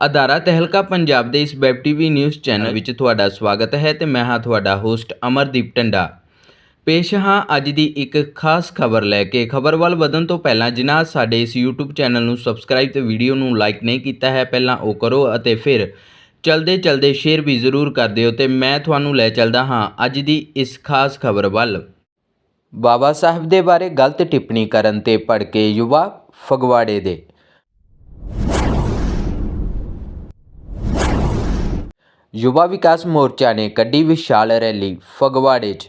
ਅਦਾਰਾ ਤਹਿਲਕਾ ਪੰਜਾਬ ਦੇ ਇਸ web TV news channel ਵਿੱਚ ਤੁਹਾਡਾ ਸਵਾਗਤ ਹੈ ਤੇ ਮੈਂ ਹਾਂ ਤੁਹਾਡਾ ਹੋਸਟ ਅਮਰਦੀਪ ਟੰਡਾ। ਪੇਸ਼ ਹਾਂ ਅੱਜ ਦੀ ਇੱਕ ਖਾਸ ਖਬਰ ਲੈ ਕੇ। ਖਬਰ ਵੱਲ ਵਧਣ ਤੋਂ ਪਹਿਲਾਂ ਜਿਨ੍ਹਾਂ ਸਾਡੇ ਇਸ YouTube ਚੈਨਲ ਨੂੰ ਸਬਸਕ੍ਰਾਈਬ ਤੇ ਵੀਡੀਓ ਨੂੰ ਲਾਈਕ ਨਹੀਂ ਕੀਤਾ ਹੈ, ਪਹਿਲਾਂ ਉਹ ਕਰੋ ਅਤੇ ਫਿਰ ਚਲਦੇ ਚਲਦੇ ਸ਼ੇਅਰ ਵੀ ਜ਼ਰੂਰ ਕਰ ਦਿਓ ਤੇ ਮੈਂ ਤੁਹਾਨੂੰ ਲੈ ਚੱਲਦਾ ਹਾਂ ਅੱਜ ਦੀ ਇਸ ਖਾਸ ਖਬਰ ਵੱਲ। ਬਾਬਾ ਸਾਹਿਬ ਦੇ ਬਾਰੇ ਗਲਤ ਟਿੱਪਣੀ ਕਰਨ ਤੇ ਭੜਕੇ ਯੁਵਾ ਫਗਵਾੜੇ ਦੇ। ਯੁਵਾ ਵਿਕਾਸ ਮੋਰਚਾ ਨੇ ਕੱਢੀ ਵਿਸ਼ਾਲ ਰੈਲੀ ਫਗਵਾੜੇ 'ਚ।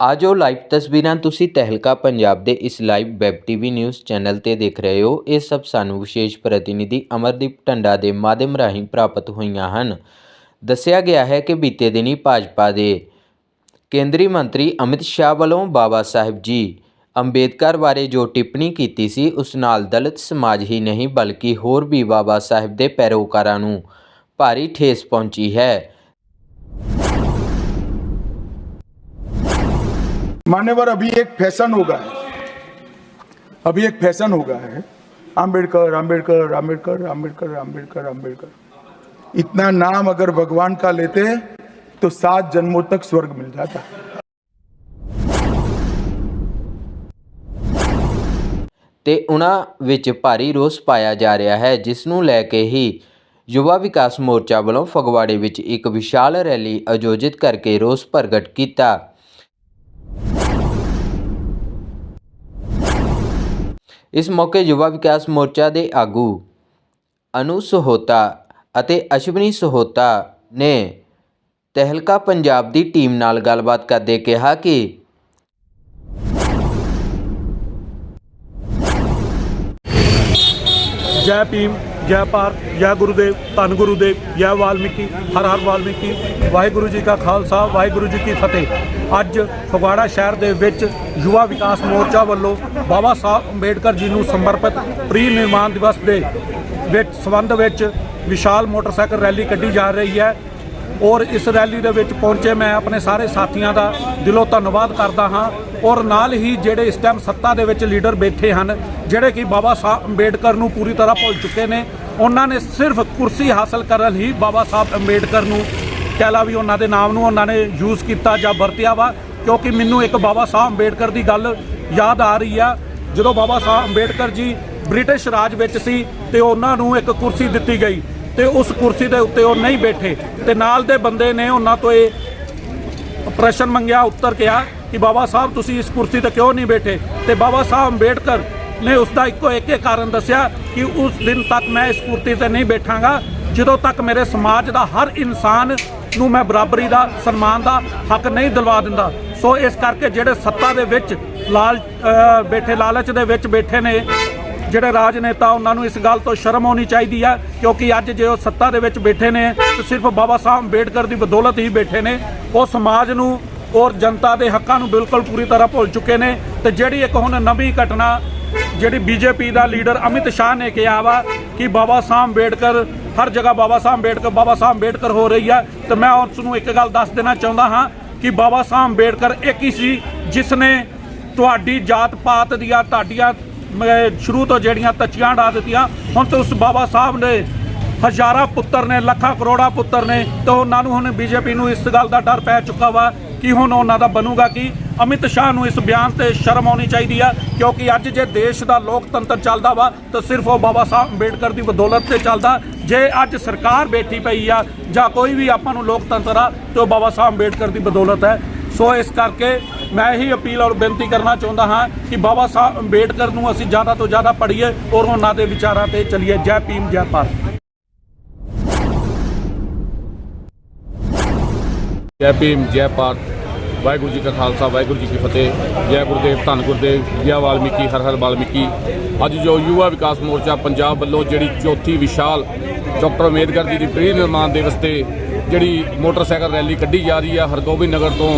ਆਜੋ ਲਾਈਵ ਤਸਵੀਰਾਂ ਤੁਸੀਂ ਤਹਿਲਕਾ ਪੰਜਾਬ ਦੇ ਇਸ live web TV news channel ਤੇ ਦੇਖ ਰਹੇ ਹੋ। ਇਹ ਸਭ ਸਾਨੂੰ ਵਿਸ਼ੇਸ਼ ਪ੍ਰਤੀਨਿਧੀ ਅਮਰਦੀਪ ਟੰਡਾ ਦੇ ਮਾਧਿਅਮ ਰਾਹੀਂ ਪ੍ਰਾਪਤ ਹੋਈਆਂ ਹਨ। ਦੱਸਿਆ ਗਿਆ ਹੈ ਕਿ ਬੀਤੇ ਦਿਨੀ ਭਾਜਪਾ ਦੇ ਕੇਂਦਰੀ ਮੰਤਰੀ ਅਮਿਤ ਸ਼ਾਹ ਵੱਲੋਂ ਬਾਬਾ ਸਾਹਿਬ ਜੀ ਅੰਬੇਦਕਰ ਬਾਰੇ ਜੋ ਟਿੱਪਣੀ ਕੀਤੀ ਸੀ ਉਸ ਨਾਲ ਦਲਿਤ ਸਮਾਜ ਹੀ ਨਹੀਂ ਬਲਕਿ ਹੋਰ ਵੀ ਬਾਬਾ ਸਾਹਿਬ ਦੇ ਪੈਰੋਕਾਰਾਂ ਨੂੰ ਭਾਰੀ ਠੇਸ ਪਹੁੰਚੀ ਹੈ मान्यवर अभी एक फैशन हो गया है अभी एक फैशन हो गया है आम्बेडकर आम्बेडकर आम्बेडकर आम्बेडकर आम्बेडकर आम्बेडकर इतना नाम अगर भगवान का लेते तो सात जन्मों तक स्वर्ग मिल जाता ਤੇ ਉਹਨਾਂ ਵਿੱਚ ਭਾਰੀ ਰੋਸ ਪਾਇਆ ਜਾ ਰਿਹਾ ਹੈ, ਜਿਸ ਨੂੰ ਲੈ ਕੇ ਹੀ ਯੁਵਾ ਵਿਕਾਸ ਮੋਰਚਾ ਵੱਲੋਂ ਫਗਵਾੜੇ ਵਿੱਚ ਇੱਕ ਵਿਸ਼ਾਲ ਰੈਲੀ ਆਯੋਜਿਤ ਕਰਕੇ ਰੋਸ ਪ੍ਰਗਟ ਕੀਤਾ। ਇਸ ਮੌਕੇ ਯੁਵਾ ਵਿਕਾਸ ਮੋਰਚਾ ਦੇ ਆਗੂ ਅਨੂ ਸਹੋਤਾ ਅਤੇ ਅਸ਼ਵਨੀ ਸਹੋਤਾ ਨੇ ਤਹਿਲਕਾ ਪੰਜਾਬ ਦੀ ਟੀਮ ਨਾਲ ਗੱਲਬਾਤ ਕਰਦੇ ਕਿਹਾ ਕਿ ਜੈ ਭੀਮ, ਜੈ ਭਾਰਤ, ਜੈ ਗੁਰੂਦੇਵ, ਧੰਨ ਗੁਰੂਦੇਵ, ਜੈ ਵਾਲਮੀਕੀ, ਹਰ ਹਰ ਵਾਲਮੀਕੀ। ਵਾਹਿਗੁਰੂ ਜੀ ਕਾ ਖਾਲਸਾ, ਵਾਹਿਗੁਰੂ ਜੀ ਕੀ ਫਤਿਹ। ਅੱਜ ਫਗਵਾੜਾ ਸ਼ਹਿਰ ਦੇ ਵਿੱਚ ਯੁਵਾ ਵਿਕਾਸ ਮੋਰਚਾ ਵੱਲੋਂ ਬਾਬਾ ਸਾਹਿਬ ਅੰਬੇਡਕਰ ਜੀ ਨੂੰ ਸਮਰਪਿਤ ਪ੍ਰੀ ਨਿਰਮਾਣ ਦਿਵਸ ਦੇ ਵਿੱਚ ਸੰਬੰਧ ਵਿੱਚ ਵਿਸ਼ਾਲ ਮੋਟਰਸਾਈਕਲ ਰੈਲੀ ਕੱਢੀ ਜਾ ਰਹੀ ਹੈ। ਔਰ ਇਸ ਰੈਲੀ ਦੇ ਵਿੱਚ ਪਹੁੰਚੇ ਮੈਂ ਆਪਣੇ ਸਾਰੇ ਸਾਥੀਆਂ ਦਾ ਦਿਲੋਂ ਧੰਨਵਾਦ ਕਰਦਾ ਹਾਂ ਔਰ ਨਾਲ ਹੀ ਜਿਹੜੇ ਇਸ ਟਾਈਮ ਸੱਤਾ ਦੇ ਵਿੱਚ ਲੀਡਰ ਬੈਠੇ ਹਨ, ਜਿਹੜੇ ਕਿ ਬਾਬਾ ਸਾਹਿਬ ਅੰਬੇਡਕਰ ਨੂੰ ਪੂਰੀ ਤਰ੍ਹਾਂ ਭੁੱਲ ਚੁੱਕੇ ਨੇ, ਉਹਨਾਂ ਨੇ ਸਿਰਫ ਕੁਰਸੀ ਹਾਸਲ ਕਰਨ ਹੀ ਬਾਬਾ ਸਾਹਿਬ ਅੰਬੇਡਕਰ ਨੂੰ ਕਹਿ ਲਾ ਵੀ ਉਹਨਾਂ ਦੇ ਨਾਮ ਨੂੰ ਉਹਨਾਂ ਨੇ ਯੂਜ਼ ਕੀਤਾ ਜਾਂ ਵਰਤਿਆ ਵਾ, ਕਿਉਂਕਿ ਮੈਨੂੰ ਇੱਕ ਬਾਬਾ ਸਾਹਿਬ ਅੰਬੇਡਕਰ ਦੀ ਗੱਲ ਯਾਦ ਆ ਰਹੀ ਆ। ਜਦੋਂ ਬਾਬਾ ਸਾਹਿਬ ਅੰਬੇਡਕਰ ਜੀ ਬ੍ਰਿਟਿਸ਼ ਰਾਜ ਵਿੱਚ ਸੀ ਤੇ ਉਹਨਾਂ ਨੂੰ ਇੱਕ ਕੁਰਸੀ ਦਿੱਤੀ ਗਈ ਤੇ ਉਸ ਕੁਰਸੀ ਦੇ ਉੱਤੇ ਉਹ ਨਹੀਂ ਬੈਠੇ। ਤੇ ਨਾਲ ਦੇ ਬੰਦੇ ਨੇ ਉਹਨਾਂ ਤੋਂ ਇਹ ਪ੍ਰਸ਼ਨ ਮੰਗਿਆ, ਉੱਤਰ ਕਿਹਾ ਕਿ ਬਾਬਾ ਸਾਹਿਬ, ਤੁਸੀਂ ਇਸ ਕੁਰਸੀ ਤੇ ਕਿਉਂ ਨਹੀਂ ਬੈਠੇ? ਤੇ ਬਾਬਾ ਸਾਹਿਬ ਅੰਬੇਡਕਰ ਨੇ ਉਸ ਦਾ ਇੱਕੋ ਇੱਕ ਹੀ ਕਾਰਨ ਦੱਸਿਆ ਕਿ ਉਸ ਦਿਨ ਤੱਕ ਮੈਂ ਇਸ ਕੁਰਸੀ ਤੇ ਨਹੀਂ ਬੈਠਾਂਗਾ। ਜਦੋਂ ਤੱਕ ਮੇਰੇ ਸਮਾਜ ਦਾ ਹਰ ਇਨਸਾਨ ਨੂੰ ਮੈਂ ਬਰਾਬਰੀ ਦਾ, ਸਨਮਾਨ ਦਾ ਹੱਕ ਨਹੀਂ ਦਿਲਵਾ ਦਿੰਦਾ। ਸੋ ਇਸ ਕਰਕੇ ਜਿਹੜੇ ਸੱਤਾ ਦੇ ਵਿੱਚ ਲਾਲ ਬੈਠੇ, ਲਾਲਚ ਦੇ ਵਿੱਚ ਬੈਠੇ ਨੇ ਜਿਹੜੇ ਰਾਜਨੇਤਾ ਉਹਨਾਂ ਨੂੰ ਇਸ ਗੱਲ ਤੋਂ ਸ਼ਰਮ ਆਉਣੀ ਚਾਹੀਦੀ ਆ, ਕਿਉਂਕਿ ਅੱਜ ਜੇ ਉਹ ਸੱਤਾ ਦੇ ਵਿੱਚ ਬੈਠੇ ਨੇ, ਤੇ ਸਿਰਫ ਬਾਬਾ ਸਾਹਿਬ ਅੰਬੇਡਕਰ ਦੀ ਬਦੌਲਤ ਹੀ ਬੈਠੇ ਨੇ, ਉਹ ਸਮਾਜ ਨੂੰ ਔਰ ਜਨਤਾ ਦੇ ਹੱਕਾਂ ਨੂੰ ਬਿਲਕੁਲ ਪੂਰੀ ਤਰ੍ਹਾਂ ਭੁੱਲ ਚੁੱਕੇ ਨੇ। ਤੇ ਜਿਹੜੀ ਇੱਕ ਹੁਣ ਨਵੀਂ ਘਟਨਾ, ਜਿਹੜੀ ਬੀਜੇਪੀ ਦਾ ਲੀਡਰ ਅਮਿਤ ਸ਼ਾਹ ਨੇ ਕਿਹਾ ਵਾ ਕਿ ਬਾਬਾ ਸਾਹਿਬ ਅੰਬੇਡਕਰ, ਹਰ ਜਗ੍ਹਾ ਬਾਬਾ ਸਾਹਿਬ ਅੰਬੇਡਕਰ, ਬਾਬਾ ਸਾਹਿਬ ਅੰਬੇਡਕਰ ਹੋ ਰਹੀ ਆ, ਤੇ ਮੈਂ ਉਸ ਨੂੰ ਇੱਕ ਗੱਲ ਦੱਸ ਦੇਣਾ ਚਾਹੁੰਦਾ ਹਾਂ ਕਿ ਬਾਬਾ ਸਾਹਿਬ ਅੰਬੇਡਕਰ ਇੱਕ ਹੀ ਸੀ, ਜਿਸ ਨੇ ਤੁਹਾਡੀ ਜਾਤ ਪਾਤ ਦੀਆਂ, ਤੁਹਾਡੀਆਂ ਸ਼ੁਰੂ ਤੋਂ ਜਿਹੜੀਆਂ ਤੱਚੀਆਂ ਡਾ ਦਿੱਤੀਆਂ, ਹੁਣ ਤੇ ਉਸ ਬਾਬਾ ਸਾਹਿਬ ਨੇ ਹਜ਼ਾਰਾਂ ਪੁੱਤਰ ਨੇ, ਲੱਖਾਂ ਕਰੋੜਾਂ ਪੁੱਤਰ ਨੇ, ਤੇ ਉਹਨਾਂ ਨੂੰ ਹੁਣ ਬੀਜੇਪੀ ਨੂੰ ਇਸ ਗੱਲ ਦਾ ਡਰ ਪੈ ਚੁੱਕਾ ਵਾ ਕਿ ਹੁਣ ਉਹਨਾਂ ਦਾ ਬਣੂਗਾ ਕਿ? ਅਮਿਤ ਸ਼ਾਹ ਨੂੰ ਇਸ ਬਿਆਨ ਤੇ ਸ਼ਰਮ ਆਉਣੀ ਚਾਹੀਦੀ ਆ, ਕਿਉਂਕਿ ਅੱਜ ਜੇ ਦੇਸ਼ ਦਾ ਲੋਕਤੰਤਰ ਚੱਲਦਾ ਵਾ, ਤਾਂ ਸਿਰਫ ਉਹ ਬਾਬਾ ਸਾਹਿਬ ਅੰਬੇਡਕਰ ਦੀ ਬਦੌਲਤ ਤੇ ਚੱਲਦਾ। ਜੇ ਅੱਜ ਸਰਕਾਰ ਬੈਠੀ ਪਈ ਆ, ਜਾਂ ਕੋਈ ਵੀ ਆਪਾਂ ਨੂੰ ਲੋਕਤੰਤਰ ਆ, ਤੇ ਉਹ ਬਾਬਾ ਸਾਹਿਬ ਅੰਬੇਡਕਰ ਦੀ ਬਦੌਲਤ ਹੈ। ਸੋ ਇਸ ਕਰਕੇ ਮੈਂ ਇਹੀ ਅਪੀਲ ਔਰ ਬੇਨਤੀ ਕਰਨਾ ਚਾਹੁੰਦਾ ਹਾਂ ਕਿ ਬਾਬਾ ਸਾਹਿਬ ਅੰਬੇਡਕਰ ਨੂੰ ਅਸੀਂ ਜ਼ਿਆਦਾ ਤੋਂ ਜ਼ਿਆਦਾ ਪੜ੍ਹੀਏ ਔਰ ਉਹਨਾਂ ਦੇ ਵਿਚਾਰਾਂ ਤੇ ਚੱਲੀਏ। ਜੈ ਭੀਮ, ਜੈ ਭਾਰਤ। ਜੈ ਭੀਮ, ਜੈ ਭਾਰਤ। ਵਾਹਿਗੁਰੂ ਜੀ ਕਾ ਖਾਲਸਾ, ਵਾਹਿਗੁਰੂ ਜੀ ਕੀ ਫਤਿਹ। ਜੈ ਗੁਰਦੇਵ, ਧੰਨ ਗੁਰਦੇਵ, ਜੈ ਵਾਲਮੀਕੀ, ਹਰ ਹਰ ਵਾਲਮੀਕੀ। ਅੱਜ ਜੋ ਯੁਵਾ ਵਿਕਾਸ ਮੋਰਚਾ ਪੰਜਾਬ ਵੱਲੋਂ ਜਿਹੜੀ ਚੌਥੀ ਵਿਸ਼ਾਲ ਡਾਕਟਰ ਅੰਬੇਦਕਰ ਜੀ ਦੀ ਪ੍ਰੀ ਨਿਰਮਾਣ ਦਿਵਸ ਤੇ ਜਿਹੜੀ ਮੋਟਰਸਾਈਕਲ ਰੈਲੀ ਕੱਢੀ ਜਾ ਰਹੀ ਹੈ ਹਰਗੋਬਿੰਦ ਨਗਰ ਤੋਂ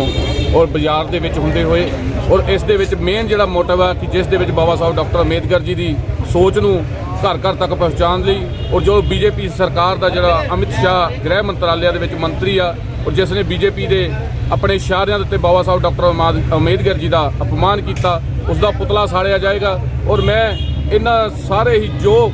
ਔਰ ਬਾਜ਼ਾਰ ਦੇ ਵਿੱਚ ਹੁੰਦੇ ਹੋਏ ਔਰ ਇਸ ਦੇ ਵਿੱਚ ਮੇਨ ਜਿਹੜਾ ਮੋਟਿਵ ਆ ਕਿ ਜਿਸ ਦੇ ਵਿੱਚ ਬਾਬਾ ਸਾਹਿਬ ਡਾਕਟਰ ਅੰਬੇਦਕਰ ਜੀ ਦੀ ਸੋਚ ਨੂੰ ਘਰ ਘਰ ਤੱਕ ਪਹੁੰਚਾਉਣ ਲਈ ਔਰ ਜੋ ਬੀਜੇਪੀ ਸਰਕਾਰ ਦਾ ਜਿਹੜਾ ਅਮਿਤ ਸ਼ਾਹ ਗ੍ਰਹਿ ਮੰਤਰਾਲਿਆ ਦੇ ਵਿੱਚ ਮੰਤਰੀ ਆ ਔਰ ਜਿਸ ਨੇ ਬੀਜੇਪੀ ਦੇ ਆਪਣੇ ਇਸ਼ਾਰਿਆਂ ਦੇ ਉੱਤੇ ਬਾਬਾ ਸਾਹਿਬ ਡਾਕਟਰ ਅੰਬੇਦਕਰ ਜੀ ਦਾ ਅਪਮਾਨ ਕੀਤਾ, ਉਸ ਦਾ ਪੁਤਲਾ ਸਾੜਿਆ ਜਾਏਗਾ ਔਰ ਮੈਂ ਇਹਨਾਂ ਸਾਰੇ ਹੀ ਜੋ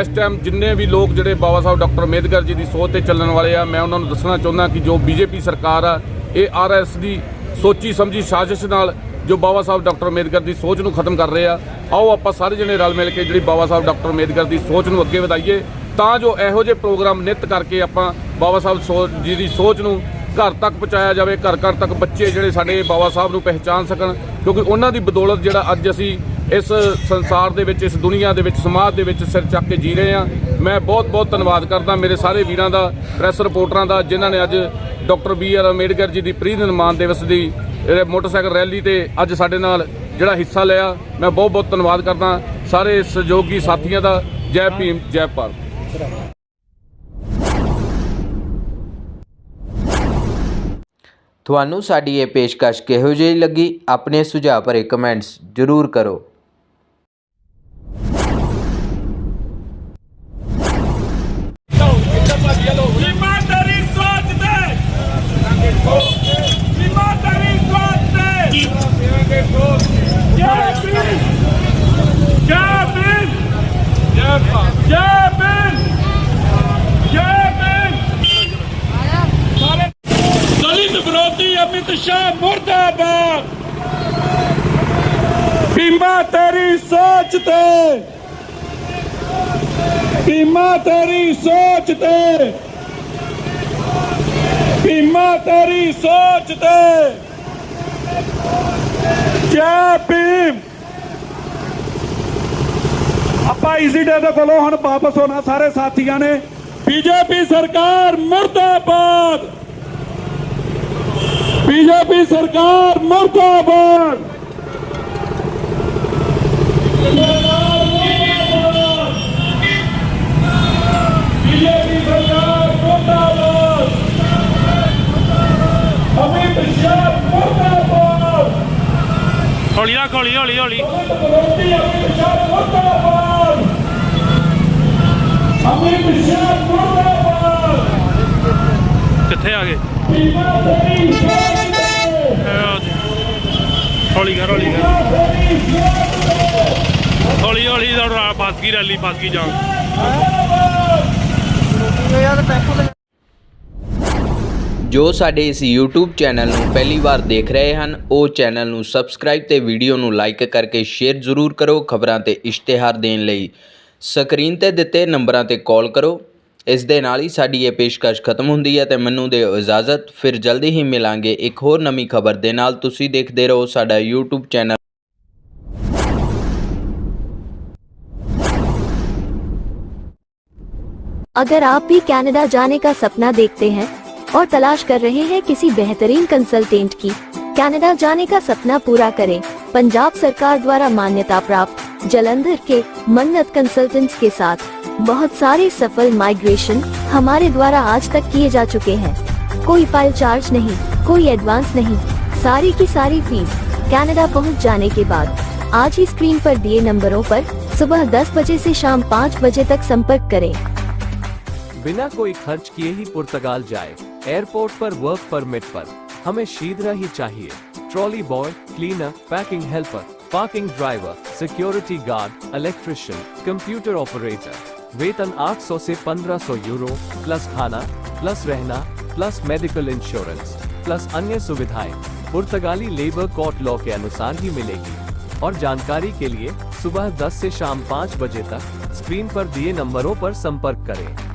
ਇਸ ਟਾਈਮ ਜਿੰਨੇ ਵੀ ਲੋਕ ਜਿਹੜੇ ਬਾਬਾ ਸਾਹਿਬ ਡਾਕਟਰ ਅੰਬੇਦਕਰ ਜੀ ਦੀ ਸੋਚ ਤੇ ਚੱਲਣ ਵਾਲੇ ਆ, ਮੈਂ ਉਹਨਾਂ ਨੂੰ ਦੱਸਣਾ ਚਾਹੁੰਦਾ ਕਿ ਜੋ ਬੀਜੇਪੀ ਸਰਕਾਰ ਆ, ਇਹ ਆਰਐਸ ਦੀ ਸੋਚੀ ਸਮਝੀ ਸਾਜ਼ਿਸ਼ ਨਾਲ ਜੋ ਬਾਬਾ ਸਾਹਿਬ ਡਾਕਟਰ ਅੰਬੇਦਕਰ ਦੀ ਸੋਚ ਨੂੰ ਖਤਮ ਕਰ ਰਹੇ ਆ, ਆਓ ਆਪਾਂ ਸਾਰੇ ਜਣੇ ਰਲ ਮਿਲ ਕੇ ਜਿਹੜੀ ਬਾਬਾ ਸਾਹਿਬ ਡਾਕਟਰ ਅੰਬੇਦਕਰ ਦੀ ਸੋਚ ਨੂੰ ਅੱਗੇ ਵਧਾਈਏ, ਤਾਂ ਜੋ ਇਹੋ ਜਿਹੇ ਪ੍ਰੋਗਰਾਮ ਨਿਤ ਕਰਕੇ ਆਪਾਂ ਬਾਬਾ ਸਾਹਿਬ ਸੋ- ਜੀ ਦੀ ਸੋਚ ਨੂੰ ਘਰ ਤੱਕ ਪਹੁੰਚਾਇਆ ਜਾਵੇ, ਘਰ ਘਰ ਤੱਕ ਬੱਚੇ ਜਿਹੜੇ ਸਾਡੇ ਬਾਬਾ ਸਾਹਿਬ ਨੂੰ ਪਹਿਚਾਨ ਸਕਣ, ਕਿਉਂਕਿ ਉਹਨਾਂ ਦੀ ਬਦੌਲਤ ਜਿਹੜਾ ਅੱਜ ਅਸੀਂ ਇਸ ਸੰਸਾਰ ਦੇ ਵਿੱਚ, ਇਸ ਦੁਨੀਆ ਦੇ ਵਿੱਚ, ਸਮਾਜ ਦੇ ਵਿੱਚ ਸਿਰ ਚੱਕ ਕੇ ਜੀ ਰਹੇ ਹਾਂ ਮੈਂ ਬਹੁਤ ਬਹੁਤ ਧੰਨਵਾਦ ਕਰਦਾ ਮੇਰੇ ਸਾਰੇ ਵੀਰਾਂ ਦਾ, ਪ੍ਰੈਸ ਰਿਪੋਰਟਰਾਂ ਦਾ, ਜਿਨ੍ਹਾਂ ਨੇ ਅੱਜ doctor B R Ambedkar ji ਦੀ ਪ੍ਰੀ ਨਿਰਮਾਣ ਦਿਵਸ ਦੀ ਮੋਟਰਸਾਈਕਲ ਰੈਲੀ ਤੇ ਅੱਜ ਸਾਡੇ ਨਾਲ ਜਿਹੜਾ ਹਿੱਸਾ ਲਿਆ, ਮੈਂ ਬਹੁਤ ਬਹੁਤ ਧੰਨਵਾਦ ਕਰਦਾ ਸਾਰੇ ਸਹਿਯੋਗੀ ਸਾਥੀਆਂ ਦਾ, ਜੈ ਭੀਮ, ਜੈ ਭਾਰਤ। ਤੁਹਾਨੂੰ ਸਾਡੀ ਇਹ ਪੇਸ਼ਕਸ਼ ਕਿਹੋ ਜਿਹੀ ਲੱਗੀ? ਆਪਣੇ ਸੁਝਾਅ ਭਰੇ ਕਮੈਂਟਸ ਜ਼ਰੂਰ ਕਰੋ ਇਮਾਨਦਾਰੀ ਸੋਚ ਤੇ ਇਮਾਨਦਾਰੀ ਸੋਚ ਤੇ ਜੈ ਭੀਮ ਜੈ ਭੀਮ ਜੈ ਭਾਰਤ ਜੈ ਭੀਮ ਜੈ ਭੀਮ ਸਾਰੇ ਦਲਿਤ ਵਿਰੋਧੀ ਅਮਿਤ ਸ਼ਾਹ ਮੁਰਦਾਬਾਦ ਬੀਮਾ ਤੇਰੀ ਸੋਚ ਤੇ। ਬੀਮਾ ਤੇਰੀ ਸੋਚ ਤੇ। ਬੀਮਾ ਤੇਰੀ ਸੋਚ ਤੇ। ਜੈ ਭੀਮ। ਆਪਾਂ ਇਜ਼ੀ ਡੇ ਦੇ ਕੋਲੋਂ ਹੁਣ ਵਾਪਸ ਹੋਣਾ, ਸਾਰੇ ਸਾਥੀਆਂ ਨੇ। ਬੀਜੇਪੀ ਸਰਕਾਰ ਮੁਰਦਾਬਾਦ। ਬੀਜੇਪੀ ਸਰਕਾਰ ਮੁਰਦਾਬਾਦ। ਹੌਲੀ ਰੱਖ ਹੌਲੀ ਹੌਲੀ ਹੌਲੀ। ਕਿੱਥੇ ਆ ਗਏ। ਹੌਲੀ ਕਰ ਹੌਲੀ ਕਰ। ਹੌਲੀ ਹੌਲੀ ਦੌੜਾ ਰੈਲੀ, ਫਸ ਜਾਮ। ਜੋ ਸਾਡੇ ਇਸ YouTube ਚੈਨਲ ਨੂੰ ਪਹਿਲੀ ਵਾਰ ਦੇਖ ਰਹੇ ਹਨ, ਉਹ ਚੈਨਲ ਨੂੰ ਸਬਸਕ੍ਰਾਈਬ ਤੇ ਵੀਡੀਓ ਨੂੰ ਲਾਈਕ ਕਰਕੇ ਸ਼ੇਅਰ ਜ਼ਰੂਰ ਕਰੋ ਖਬਰਾਂ ਤੇ ਇਸ਼ਤਿਹਾਰ ਦੇਣ ਲਈ। ਸਕਰੀਨ ਤੇ ਦਿੱਤੇ ਨੰਬਰਾਂ ਤੇ ਕਾਲ ਕਰੋ। ਇਸ ਦੇ ਨਾਲ ਹੀ ਸਾਡੀ ਇਹ ਪੇਸ਼ਕਸ਼ ਖਤਮ ਹੁੰਦੀ ਹੈ ਤੇ ਮੈਨੂੰ ਦਿਓ ਇਜਾਜ਼ਤ। ਫਿਰ ਜਲਦੀ ਹੀ ਮਿਲਾਂਗੇ ਇੱਕ ਹੋਰ ਨਵੀਂ ਖਬਰ ਦੇ ਨਾਲ। ਤੁਸੀਂ ਦੇਖਦੇ ਰਹੋ ਸਾਡਾ YouTube ਚੈਨਲ। अगर आप भी कनाडा जाने का सपना देखते हैं और तलाश कर रहे हैं किसी बेहतरीन कंसल्टेंट की, कनाडा जाने का सपना पूरा करें। पंजाब सरकार द्वारा मान्यता प्राप्त, जलंधर के मन्नत कंसल्टेंट्स के साथ। बहुत सारे सफल माइग्रेशन हमारे द्वारा आज तक किए जा चुके हैं। कोई फ़ाइल चार्ज नहीं, कोई एडवांस नहीं, सारी की सारी फ़ीस कनाडा पहुँच जाने के बाद। आज ही स्क्रीन पर दिए नंबरों पर सुबह 10 बजे से शाम 5 बजे तक संपर्क करें। बिना कोई खर्च किए ही पुर्तगाल जाए। एयरपोर्ट पर वर्क परमिट पर। हमें शीघ्र ही चाहिए। Trolley boy, cleaner, packing helper, parking driver, security guard, electrician, computer operator. वेतन 800 से 1500 यूरो, प्लस खाना, प्लस रहना, प्लस मेडिकल इंश्योरेंस, प्लस अन्य सुविधाएँ। पुर्तगाली लेबर कोर्ट लॉ के अनुसार ही मिलेगी। और जानकारी के लिए सुबह 10 से शाम 5 बजे तक स्क्रीन पर दिए नंबरों पर संपर्क करें।